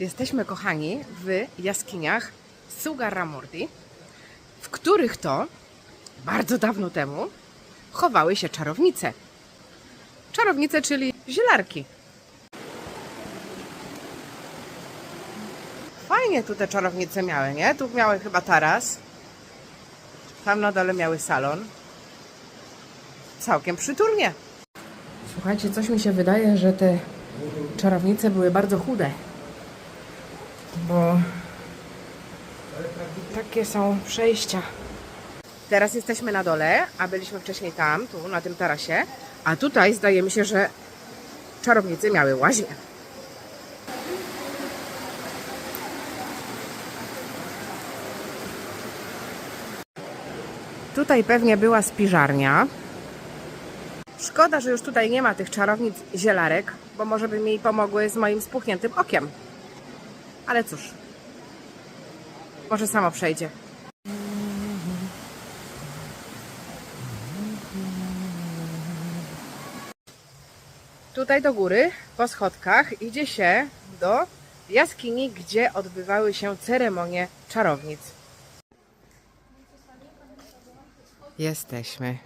Jesteśmy, kochani, w jaskiniach Sugarramurdi, w których to bardzo dawno temu chowały się czarownice. Czarownice, czyli zielarki. Fajnie tu te czarownice miały, nie? Tu miały chyba taras. Tam na dole miały salon. Całkiem przytulnie. Słuchajcie, coś mi się wydaje, że te czarownice były bardzo chude. Bo takie są przejścia. Teraz jesteśmy na dole, a byliśmy wcześniej tam, tu na tym tarasie. A tutaj zdaje mi się, że czarownice miały łaźnię. Tutaj pewnie była spiżarnia. Szkoda, że już tutaj nie ma tych czarownic zielarek, bo może by mi pomogły z moim spuchniętym okiem. Ale cóż, może samo przejdzie. Tutaj do góry, po schodkach, idzie się do jaskini, gdzie odbywały się ceremonie czarownic. Jesteśmy.